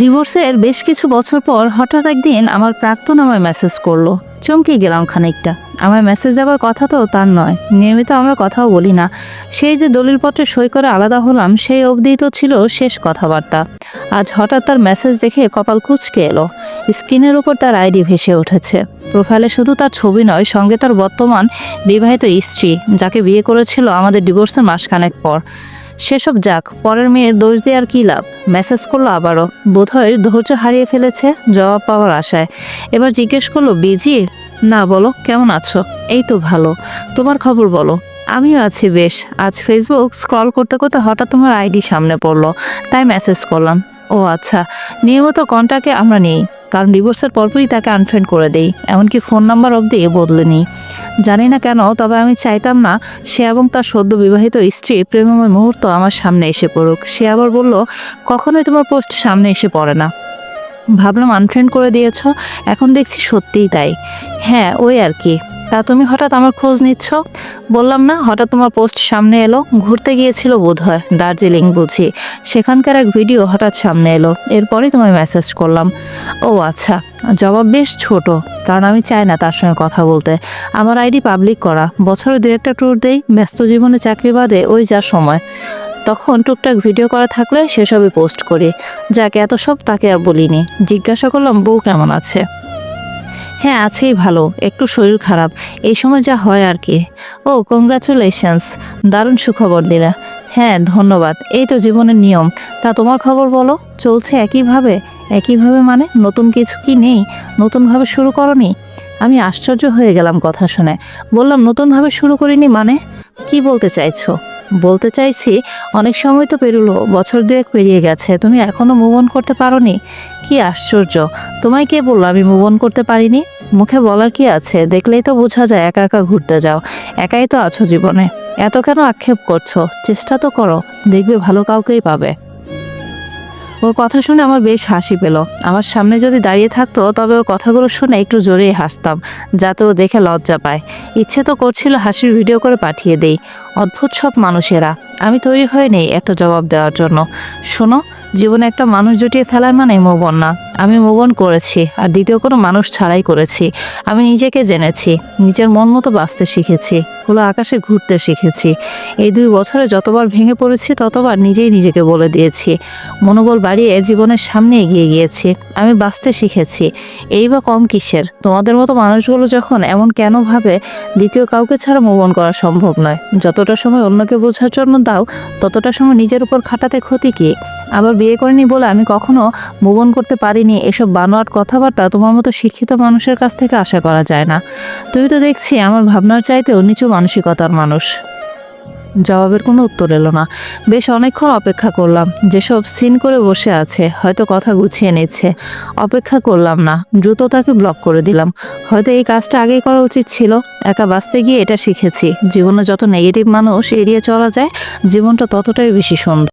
ডিভোর্সের বেশ কিছু বছর পর হঠাৎ একদিন আমার প্রাক্তন আমায় মেসেজ করল। চমকে গেলাম খানিকটা। আমার মেসেজ দেওয়ার কথা তো তার নয়। নিয়মিত আমরা কথাও বলি না। সেই যে দলিলপত্রে সই করে আলাদা হলাম, সেই অবধি তো ছিল শেষ কথাবার্তা। আজ হঠাৎ তার মেসেজ দেখে কপাল কুচকে এলো। স্ক্রিনের উপর তার আইডি ভেসে উঠেছে। প্রোফাইলে শুধু তার ছবি নয়, সঙ্গে তার বর্তমান বিবাহিত স্ত্রী, যাকে বিয়ে করেছিল আমাদের ডিভোর্সের মাসখানেক পর। সেসব যাক, পরের মেয়ের দোষ দিয়ে আর কি লাভ? মেসেজ করল আবারও। বোধহয় ধৈর্য হারিয়ে ফেলেছে, জবাব পাওয়ার আশায়। এবার জিজ্ঞেস করল, বিজি? না বলো, কেমন আছো? এই তো ভালো। তোমার খবর বলো। আমিও আছি বেশ। আজ ফেসবুক স্ক্রল করতে করতে হঠাৎ তোমার আইডি সামনে পড়ল। তাই মেসেজ করলাম। ও আচ্ছা নিয়মিত কন্ট্যাক্টে আমরা নেই। কারণ ডিভোর্সের পরপরই তাকে আনফ্রেন্ড করে দেই। এমনকি ফোন নাম্বার অবধি এ বদলে নিই। জানি না কেন, তবে আমি চাইতাম না সে এবং তার সদ্য বিবাহিত স্ত্রী প্রেমময় মুহূর্ত আমার সামনে এসে পড়ুক। সে আবার বলল, কখনোই তোমার পোস্ট সামনে এসে পড়ে না। ভাবলাম আনফ্রেন্ড করে দিয়েছ, এখন দেখছি সত্যিই তাই। হ্যাঁ ওই আর কি। তা তুমি হঠাৎ আমার খোঁজ নিচ্ছ? বললাম না, হঠাৎ তোমার পোস্ট সামনে এলো, ঘুরতে গিয়েছিল বোধ হয় দার্জিলিং বুঝি। সেখানকার এক ভিডিও হঠাৎ সামনে এলো, এরপরেই তোমায় মেসেজ করলাম। ও আচ্ছা। জবাব বেশ ছোট, কারণ আমি চাই না তার সঙ্গে কথা বলতে। আমার আইডি পাবলিক করা। বছরে দু একটা ট্যুর দেই, ব্যস্ত জীবনে চাকরি বাদে ওই যা সময়। তখন টুকটাক ভিডিও করা থাকলে সেসবই পোস্ট করি। যাকে, এত সব তাকে আর বলিনি। জিজ্ঞাসা করলাম, বউ কেমন আছে? হ্যাঁ আছেই ভালো। একটু শরীর খারাপ। এই সময় যা হয় আর কি। ও কংগ্রাচুলেশনস দারুণ সুখবর দিলে। হ্যাঁ ধন্যবাদ। এই তো জীবনের নিয়ম। তা তোমার খবর বলো, চলছে একইভাবে? একইভাবে মানে নতুন কিছু কি নেই? নতুনভাবে শুরু করনি? আমি আশ্চর্য হয়ে গেলাম কথা শুনে। বললাম, নতুনভাবে শুরু করিনি মানে? কি বলতে চাইছো? বলতে চাইছি, অনেক সময় তো পেরুলো বছর দুয়েক পেরিয়ে গেছে, তুমি এখনও মুভ অন করতে পারোনি? কি আশ্চর্য, তোমায় কে বলল আমি মুভ অন করতে পারিনি? মুখে বলার কি আছে? দেখলেই তো বোঝা যায় একা একা ঘুরতে যাও, একাই তো আছো জীবনে। এত কেন আক্ষেপ করছ? চেষ্টা তো করো, দেখবে ভালো কাউকেই পাবে। ওর কথা শুনে আমার বেশ হাসি পেল। আমার সামনে যদি দাঁড়িয়ে থাকতো, তবে ওর কথাগুলো শুনে একটু জোরেই হাসতাম, যাতে ও দেখে লজ্জা পায়। ইচ্ছে তো করছিল হাসির ভিডিও করে পাঠিয়ে দেই। অদ্ভুত সব মানুষেরা। আমি তৈরি হয়ে নেই একটা জবাব দেওয়ার জন্য। শোনো, জীবনে একটা মানুষ জুটিয়ে ফেলার মানে মোবন না। আমি মোবন করেছি আর দ্বিতীয় কোনো মানুষ ছাড়াই করেছি। আমি নিজেকে জেনেছি, নিজের মন মতো বাঁচতে শিখেছি, খোলা আকাশে ঘুরতে শিখেছি। এই দুই বছরে যতবার ভেঙে পড়েছি, ততবার নিজেই নিজেকে বলে দিয়েছি। মনোবল বাড়িয়ে জীবনের সামনে এগিয়ে গিয়েছি। আমি বাঁচতে শিখেছি। এই বা কম কিসের? তোমাদের মতো মানুষগুলো যখন এমন কেন ভাবে, দ্বিতীয় কাউকে ছাড়া মোবন করা সম্ভব নয়। যতটা সময় অন্যকে বোঝার জন্য দাও, ততটা সময় নিজের উপর খাটাতে ক্ষতি কি? আবার বিয়ে করিনি বলে আমি কখনো মুভন করতে পারিনি এসব বানোয়াট কথাবার্তা তোমার মতো শিক্ষিত মানুষের কাছ থেকে আশা করা যায় না। তুই তো দেখছি আমার ভাবনার চাইতেও নিচু মানসিকতার মানুষ। জবাবের কোনো উত্তর এলো না। বেশ অনেকক্ষণ অপেক্ষা করলাম। যেসব সিন করে বসে আছে, হয়তো কথা গুছিয়ে নিচ্ছে। অপেক্ষা করলাম না। দ্রুত তাকে ব্লক করে দিলাম। হয়তো এই কাজটা আগেই করা উচিত ছিল। একা বাঁচতে গিয়ে এটা শিখেছি। জীবনে যত নেগেটিভ মানুষ এড়িয়ে চলা যায়, জীবনটা ততটাই বেশি সুন্দর।